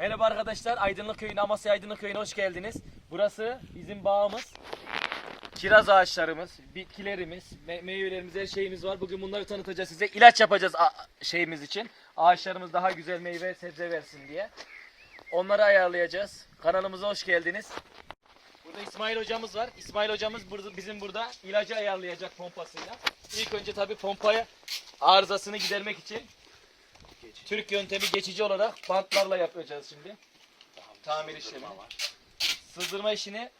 Merhaba arkadaşlar. Aydınlık Köyü'ne, Amasya Aydınlık Köyü'ne hoş geldiniz. Burası bizim bağımız. Kiraz ağaçlarımız, bitkilerimiz, me- meyvelerimiz, her şeyimiz var. Bugün bunları tanıtacağız size. İlaç yapacağız şeyimiz için. Ağaçlarımız daha güzel meyve, sebze versin diye. Onları ayarlayacağız. Kanalımıza hoş geldiniz. Burada İsmail hocamız var. İsmail hocamız burada, bizim burada ilacı ayarlayacak pompasıyla. İlk önce tabii pompaya arızasını gidermek için Türk yöntemi geçici olarak bantlarla yapacağız şimdi. Tamir işlemini. Sızdırma işini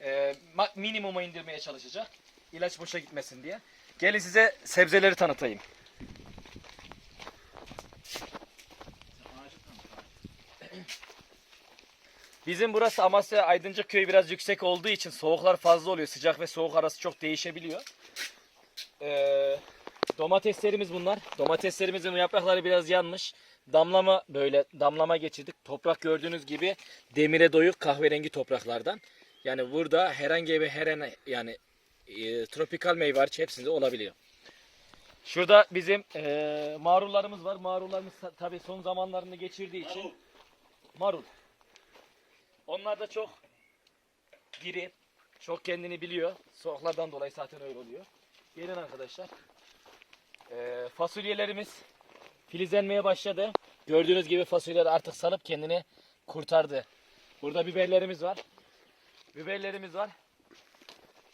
e, ma- minimuma indirmeye çalışacak. İlaç boşa gitmesin diye. Gelin size sebzeleri tanıtayım. Bizim burası Amasya Aydıncık köyü biraz yüksek olduğu için soğuklar fazla oluyor. Sıcak ve soğuk arası çok değişebiliyor. Ee, domateslerimiz bunlar. Domateslerimizin yaprakları biraz yanmış. Damlama böyle damlama geçirdik. Toprak gördüğünüz gibi demire doyuk kahverengi topraklardan. Yani burada herhangi bir her yani e, tropikal meyve hariç hepsinde olabiliyor. Şurada bizim e, marullarımız var. Marullarımız tabi son zamanlarını geçirdiği için marul. Onlar da çok diri, çok kendini biliyor. Soğuklardan dolayı zaten öyle oluyor. Gelin arkadaşlar. Ee, fasulyelerimiz filizlenmeye başladı. Gördüğünüz gibi fasulyeler artık salıp kendini kurtardı. Burada biberlerimiz var. Biberlerimiz var.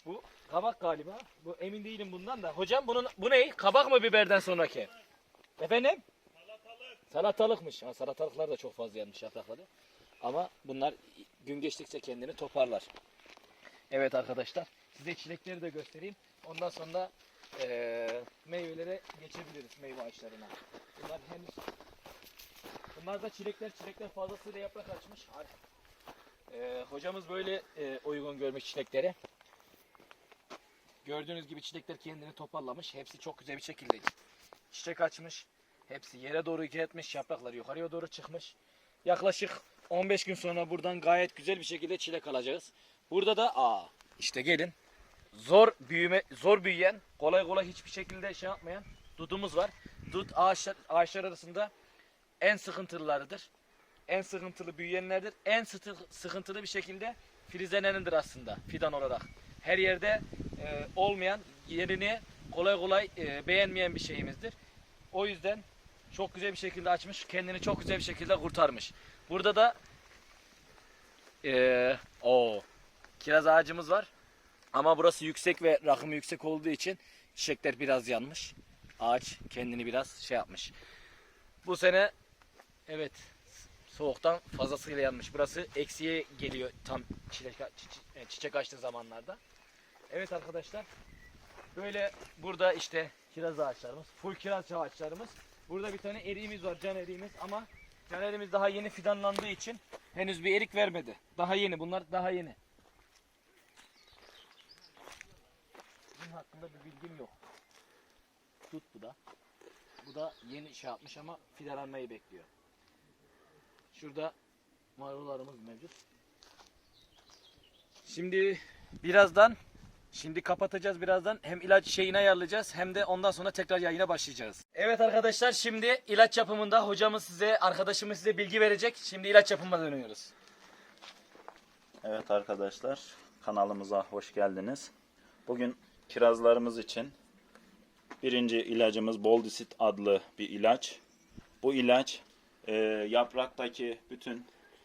Bu kabak galiba. Bu emin değilim bundan da. Hocam bunun bu ne? Kabak mı biberden sonraki? Efendim? Salatalık. Salatalıkmış. Ha, salatalıklar da çok fazla yanmış yaprakları. Ama bunlar gün geçtikçe kendini toparlar. Evet arkadaşlar. Size çilekleri de göstereyim. Ondan sonra eee meyvelere geçebiliriz meyve ağaçlarına. Bunlar henüz Bunlar da çilekler. Çilekler fazlasıyla yaprak açmış. Eee, hocamız böyle eee, uygun görmüş çilekleri. Gördüğünüz gibi çilekler kendini toparlamış. Hepsi çok güzel bir şekilde çiçek açmış. Hepsi yere doğru etmiş. Yaprakları yukarıya doğru çıkmış. Yaklaşık 15 gün sonra buradan gayet güzel bir şekilde çilek alacağız. Burada da aa işte gelin. Zor büyüme zor büyüyen, kolay kolay hiçbir şekilde şey yapmayan dudumuz var. Dut ağaçlar ağaçlar arasında en sıkıntılılarıdır. En sıkıntılı büyüyenlerdir. En sıkıntılı bir şekilde filizlenenidir aslında fidan olarak. Her yerde e, olmayan, yerini kolay kolay e, beğenmeyen bir şeyimizdir. O yüzden çok güzel bir şekilde açmış. Kendini çok güzel bir şekilde kurtarmış. Burada da eee o kiraz ağacımız var. Ama burası yüksek ve rakımı yüksek olduğu için çiçekler biraz yanmış. Ağaç kendini biraz şey yapmış. Bu sene evet soğuktan fazlasıyla yanmış. Burası eksiye geliyor tam çiçek, çiçek, çiçek açtığı zamanlarda. Evet arkadaşlar. Böyle burada işte kiraz ağaçlarımız, full kiraz ağaçlarımız. Burada bir tane eriğimiz var, can eriğimiz ama can eriğimiz daha yeni fidanlandığı için henüz bir erik vermedi. Daha yeni, bunlar daha yeni. Hakkında bir bilgim yok. Tut bu da. Bu da yeni şey yapmış ama fidanlanmayı bekliyor. Şurada marullarımız mevcut. Şimdi birazdan Şimdi kapatacağız birazdan. Hem ilaç şeyini ayarlayacağız hem de ondan sonra tekrar yayına başlayacağız. Evet arkadaşlar şimdi ilaç yapımında hocamız size, arkadaşımız size bilgi verecek. Şimdi ilaç yapımına dönüyoruz. Evet arkadaşlar kanalımıza hoş geldiniz. Bugün kirazlarımız için birinci ilacımız Boldisit adlı bir ilaç. Bu ilaç e, yapraktaki bütün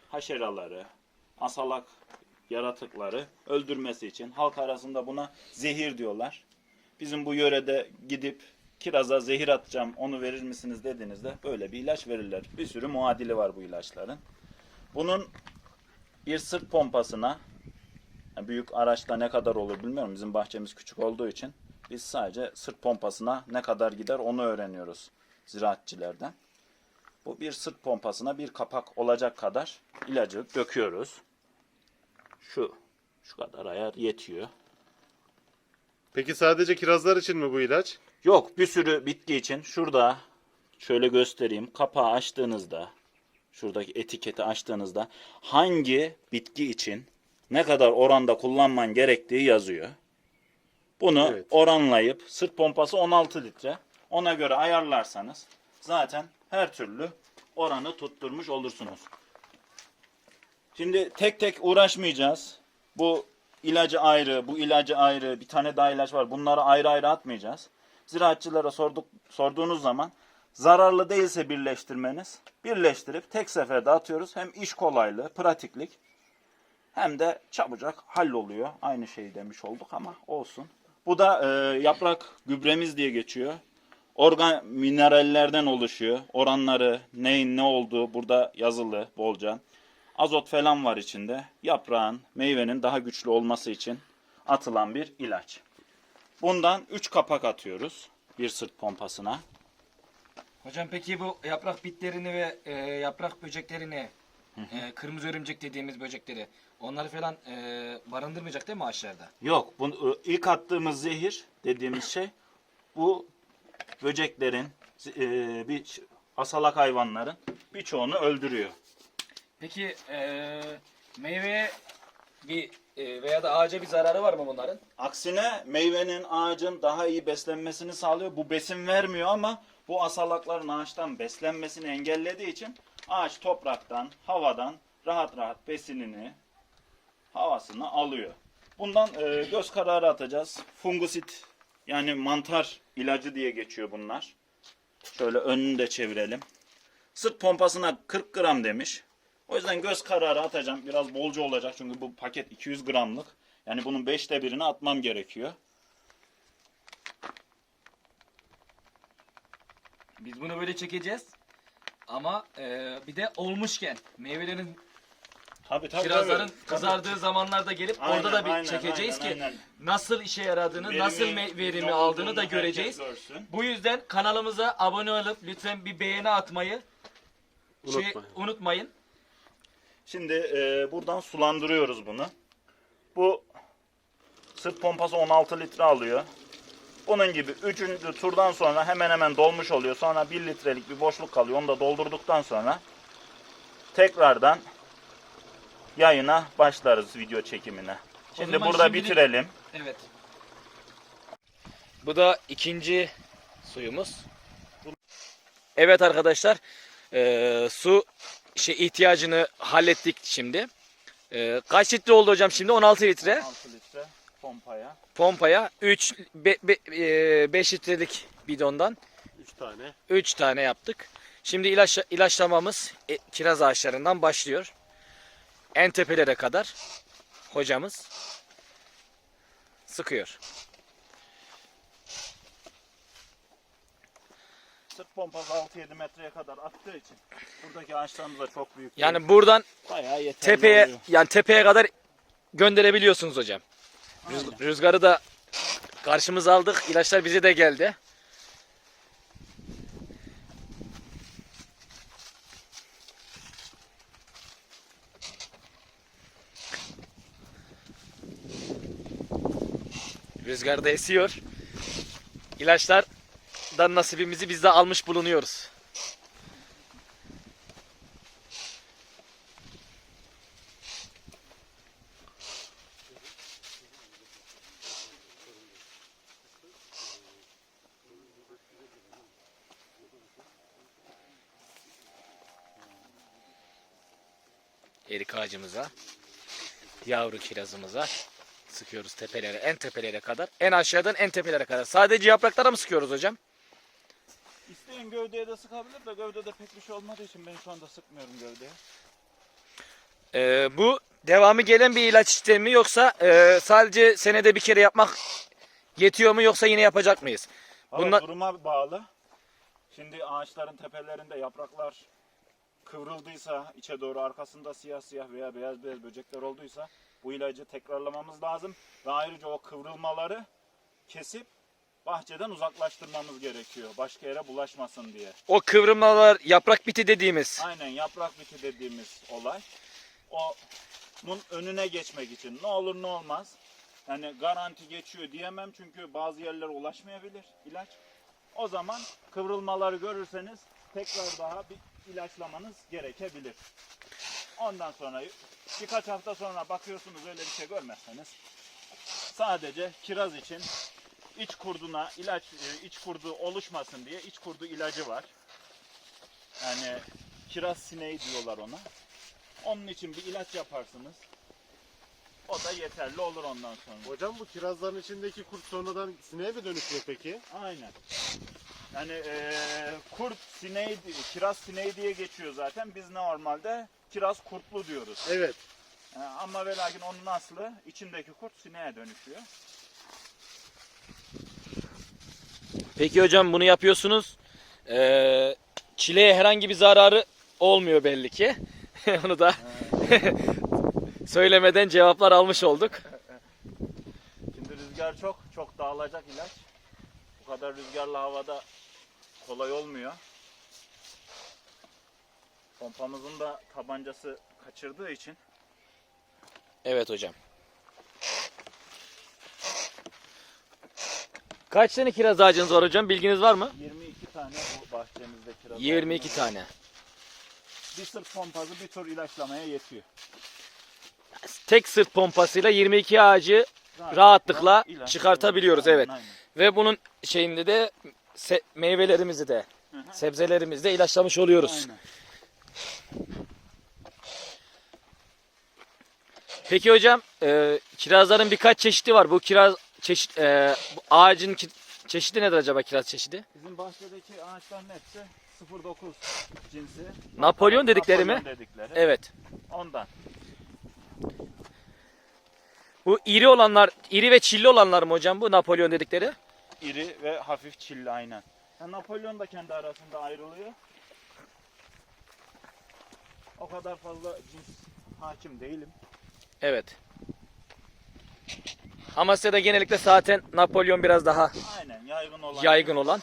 haşeraları, asalak yaratıkları öldürmesi için halk arasında buna zehir diyorlar. Bizim bu yörede gidip kiraza zehir atacağım onu verir misiniz dediğinizde böyle bir ilaç verirler. Bir sürü muadili var bu ilaçların. Bunun bir sırt pompasına büyük araçta ne kadar olur bilmiyorum. Bizim bahçemiz küçük olduğu için biz sadece sırt pompasına ne kadar gider onu öğreniyoruz ziraatçilerden. Bu bir sırt pompasına bir kapak olacak kadar ilacı döküyoruz. Şu şu kadar ayar yetiyor. Peki sadece kirazlar için mi bu ilaç? Yok bir sürü bitki için şurada şöyle göstereyim. Kapağı açtığınızda şuradaki etiketi açtığınızda hangi bitki için ne kadar oranda kullanman gerektiği yazıyor. Bunu Evet. oranlayıp sırt pompası 16 litre. Ona göre ayarlarsanız zaten her türlü oranı tutturmuş olursunuz. Şimdi tek tek uğraşmayacağız. Bu ilacı ayrı, bu ilacı ayrı, bir tane daha ilaç var. Bunları ayrı ayrı atmayacağız. Ziraatçılara sorduk, sorduğunuz zaman zararlı değilse birleştirmeniz, birleştirip tek seferde atıyoruz. Hem iş kolaylığı, pratiklik hem de çabucak halloluyor. Aynı şeyi demiş olduk ama olsun. Bu da e, yaprak gübremiz diye geçiyor. Organ minerallerden oluşuyor. Oranları, neyin ne olduğu burada yazılı bolca. Azot falan var içinde. Yaprağın, meyvenin daha güçlü olması için atılan bir ilaç. Bundan 3 kapak atıyoruz bir sırt pompasına. Hocam peki bu yaprak bitlerini ve e, yaprak böceklerini, e, kırmızı örümcek dediğimiz böcekleri, onları falan e, barındırmayacak değil mi ağaçlarda? Yok, bu ı, ilk attığımız zehir dediğimiz şey bu böceklerin, e, bir asalak hayvanların birçoğunu öldürüyor. Peki e, meyveye bir e, veya da ağaca bir zararı var mı bunların? Aksine meyvenin ağacın daha iyi beslenmesini sağlıyor. Bu besin vermiyor ama bu asalakların ağaçtan beslenmesini engellediği için ağaç topraktan, havadan rahat rahat besinini, havasını alıyor. Bundan e, göz kararı atacağız. Fungusit yani mantar ilacı diye geçiyor bunlar. Şöyle önünü de çevirelim. Sırt pompasına 40 gram demiş. O yüzden göz kararı atacağım. Biraz bolca olacak çünkü bu paket 200 gramlık. Yani bunun 5'te birini atmam gerekiyor. Biz bunu böyle çekeceğiz. Ama e, bir de olmuşken meyvelerin Tabii tabii. kirazların tabii. kızardığı zamanlarda gelip Aynen, orada da bir aynen, çekeceğiz aynen, ki aynen. nasıl işe yaradığını, Verimi nasıl verimi aldığını da göreceğiz. görsün. Bu yüzden kanalımıza abone olup lütfen bir beğeni atmayı şey, Unutmayın. unutmayın. Şimdi e, buradan sulandırıyoruz bunu. Bu sırt pompası 16 litre alıyor. Bunun gibi 3. turdan sonra hemen hemen dolmuş oluyor. Sonra 1 litrelik bir boşluk kalıyor. Onu da doldurduktan sonra tekrardan yayına başlarız video çekimine. Şimdi burada şimdilik- bitirelim. Evet. Bu da ikinci suyumuz. Evet arkadaşlar, eee, su şey ihtiyacını hallettik şimdi. Eee, kaç litre oldu hocam şimdi? 16 litre. 16 litre pompaya. Pompaya 3 5 litrelik bidondan 3 tane. 3 tane yaptık. Şimdi ilaç ilaçlamamız e, kiraz ağaçlarından başlıyor. En tepelere kadar hocamız sıkıyor. Sırt pompası 6-7 metreye kadar attığı için buradaki ağaçlarımız da çok büyük. Yani buradan bayağı yeterli tepeye oluyor. yani tepeye kadar gönderebiliyorsunuz hocam. Aynen. rüzgarı da karşımıza aldık. İlaçlar bize de geldi. Rüzgar da esiyor. İlaçlardan nasibimizi biz de almış bulunuyoruz. erik ağacımıza, yavru kirazımıza sıkıyoruz tepelere, en tepelere kadar. En aşağıdan en tepelere kadar. Sadece yapraklara mı sıkıyoruz hocam? İsteyen gövdeye de sıkabilir de gövdede pek bir şey olmadığı için ben şu anda sıkmıyorum gövdeye. Ee, bu devamı gelen bir ilaç sistemi mi yoksa e, sadece senede bir kere yapmak yetiyor mu yoksa yine yapacak mıyız? Bunlar- duruma bağlı. Şimdi ağaçların tepelerinde yapraklar kıvrıldıysa, içe doğru arkasında siyah siyah veya beyaz beyaz böcekler olduysa bu ilacı tekrarlamamız lazım. Ve ayrıca o kıvrılmaları kesip bahçeden uzaklaştırmamız gerekiyor. Başka yere bulaşmasın diye. O kıvrımlar yaprak biti dediğimiz. Aynen yaprak biti dediğimiz olay. O bunun önüne geçmek için ne olur ne olmaz. Yani garanti geçiyor diyemem çünkü bazı yerlere ulaşmayabilir ilaç. O zaman kıvrılmaları görürseniz tekrar daha bir ilaçlamanız gerekebilir. Ondan sonra birkaç hafta sonra bakıyorsunuz öyle bir şey görmezseniz sadece kiraz için iç kurduna ilaç e, iç kurdu oluşmasın diye iç kurdu ilacı var. Yani kiraz sineği diyorlar ona. Onun için bir ilaç yaparsınız. O da yeterli olur ondan sonra. Hocam bu kirazların içindeki kurt sonradan sineğe mi dönüşüyor peki? Aynen. Yani eee, kurt sineği, kiraz sineği diye geçiyor zaten. Biz normalde kiraz kurtlu diyoruz. Evet. Ee, ama ve lakin onun aslı içindeki kurt sineğe dönüşüyor. Peki hocam bunu yapıyorsunuz. Ee, çileğe herhangi bir zararı olmuyor belli ki. Onu da söylemeden cevaplar almış olduk. Şimdi rüzgar çok, çok dağılacak ilaç. Bu kadar rüzgarlı havada kolay olmuyor. Pompamızın da tabancası kaçırdığı için Evet hocam. Kaç tane kiraz ağacınız var hocam? Bilginiz var mı? 22 tane bu bahçemizde kiraz 22 ağacımız tane. Bir sırt pompası bir tur ilaçlamaya yetiyor. Tek sırt pompasıyla 22 ağacı rahatlıkla çıkartabiliyoruz, evet. Aynen. ve bunun şeyinde de se- meyvelerimizi de Hı hı. sebzelerimizi de ilaçlamış oluyoruz. Aynen. Peki hocam e, kirazların birkaç çeşidi var. Bu kiraz çeşit e, bu ağacın ki- çeşidi nedir acaba kiraz çeşidi? Bizim bahçedeki ağaçların hepsi 09 cinsi. Napolyon dedikleri mi? Napolyon dedikleri. Evet. Ondan. Bu iri olanlar, iri ve çilli olanlar mı hocam bu Napolyon dedikleri? İri ve hafif çilli aynen. Ya Napolyon da kendi arasında ayrılıyor. O kadar fazla cins hakim değilim. Evet. Amasya'da genellikle zaten Napolyon biraz daha Aynen yaygın olan. yaygın olan.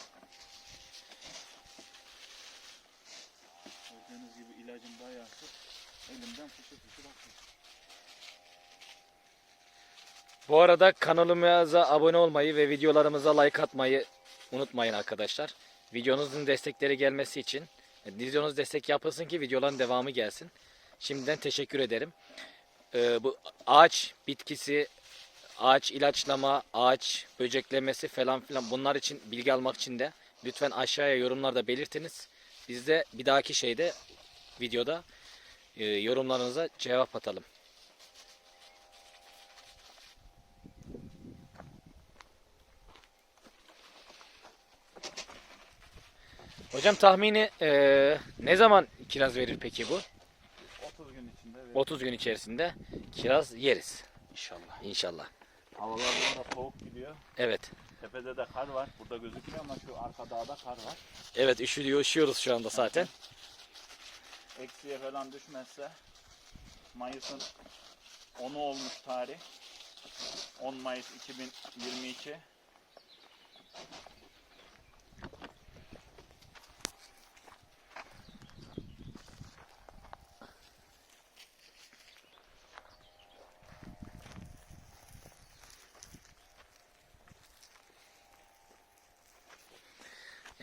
Bu arada kanalımıza abone olmayı ve videolarımıza like atmayı unutmayın arkadaşlar. Videonuzun destekleri gelmesi için videonuz destek yapılsın ki videoların devamı gelsin. Şimdiden teşekkür ederim. Ee, bu ağaç bitkisi, ağaç ilaçlama, ağaç böceklemesi falan filan bunlar için bilgi almak için de lütfen aşağıya yorumlarda belirtiniz. Biz de bir dahaki şeyde videoda e, yorumlarınıza cevap atalım. Hocam tahmini e, ne zaman kiraz verir peki bu? 30 gün içinde ve 30 gün içerisinde kiraz yeriz inşallah. inşallah. Havalar bu ara soğuk gidiyor. Evet. Tepede de kar var. Burada gözükmüyor ama şu arka dağda kar var. Evet üşüyor, üşüyoruz şu anda zaten. Eksiye falan düşmezse Mayıs'ın 10'u olmuş tarih. 10 Mayıs 2022.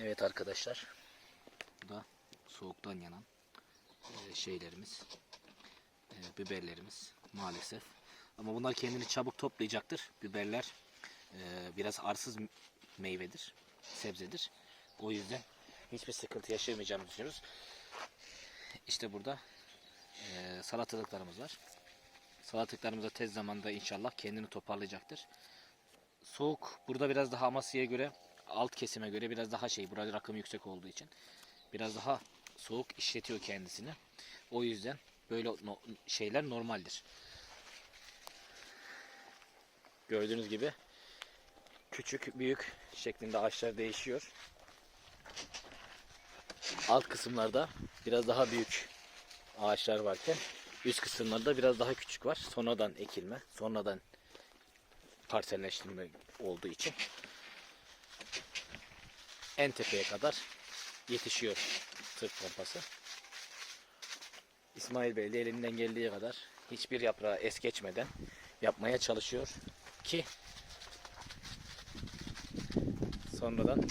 Evet arkadaşlar. Bu da soğuktan yanan e, şeylerimiz. e, biberlerimiz maalesef. Ama bunlar kendini çabuk toplayacaktır. Biberler e, biraz arsız meyvedir. Sebzedir. O yüzden hiçbir sıkıntı yaşamayacağımızı düşünüyoruz. İşte burada salatalıklarımız var. Salatalıklarımız da tez zamanda inşallah kendini toparlayacaktır. Soğuk burada biraz daha Amasya'ya göre alt kesime göre biraz daha şey burada rakım yüksek olduğu için biraz daha soğuk işletiyor kendisini. O yüzden böyle no- şeyler normaldir. Gördüğünüz gibi küçük büyük şeklinde ağaçlar değişiyor. Alt kısımlarda biraz daha büyük ağaçlar varken üst kısımlarda biraz daha küçük var. Sonradan ekilme, sonradan parselleştirme olduğu için en tepeye kadar yetişiyor sırt pompası. İsmail Bey de elinden geldiği kadar hiçbir yaprağı es geçmeden yapmaya çalışıyor ki sonradan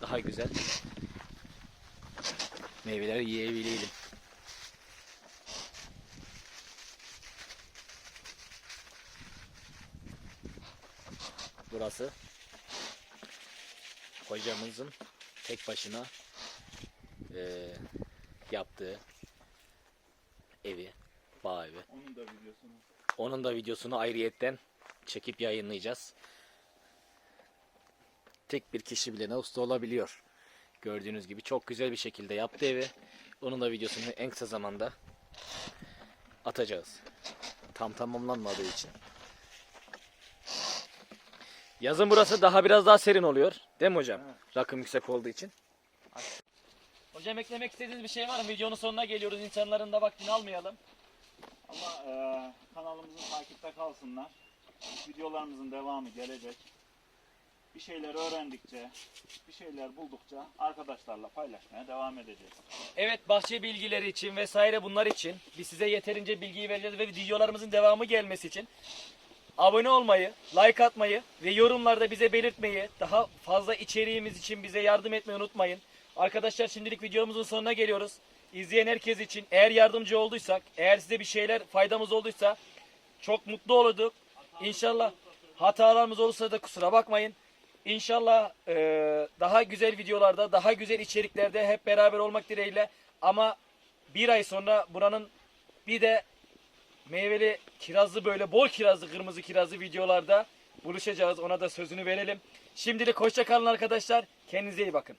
daha güzel meyveler yiyebilelim. Burası hocamızın tek başına eee, yaptığı evi, bağ evi. Onun da videosunu. Onun da videosunu ayrıyetten çekip yayınlayacağız. Tek bir kişi bile ne usta olabiliyor. Gördüğünüz gibi çok güzel bir şekilde yaptı evi. Onun da videosunu en kısa zamanda atacağız. Tam tamamlanmadığı için. Yazın burası daha biraz daha serin oluyor. Değil mi hocam? Rakım yüksek olduğu için. Hocam eklemek istediğiniz bir şey var mı? Videonun sonuna geliyoruz. İnsanların da vaktini almayalım. Ama e, kanalımızın takipte kalsınlar. Videolarımızın devamı gelecek. Bir şeyler öğrendikçe, bir şeyler buldukça arkadaşlarla paylaşmaya devam edeceğiz. Evet bahçe bilgileri için vesaire bunlar için biz size yeterince bilgiyi vereceğiz ve videolarımızın devamı gelmesi için abone olmayı, like atmayı ve yorumlarda bize belirtmeyi, daha fazla içeriğimiz için bize yardım etmeyi unutmayın. Arkadaşlar şimdilik videomuzun sonuna geliyoruz. İzleyen herkes için eğer yardımcı olduysak, eğer size bir şeyler faydamız olduysa çok mutlu olurduk. İnşallah hatalarımız olursa da kusura bakmayın. İnşallah eee, daha güzel videolarda, daha güzel içeriklerde hep beraber olmak dileğiyle. Ama bir ay sonra buranın bir de meyveli kirazlı böyle bol kirazlı kırmızı kirazlı videolarda buluşacağız. Ona da sözünü verelim. Şimdilik hoşça arkadaşlar. Kendinize iyi bakın.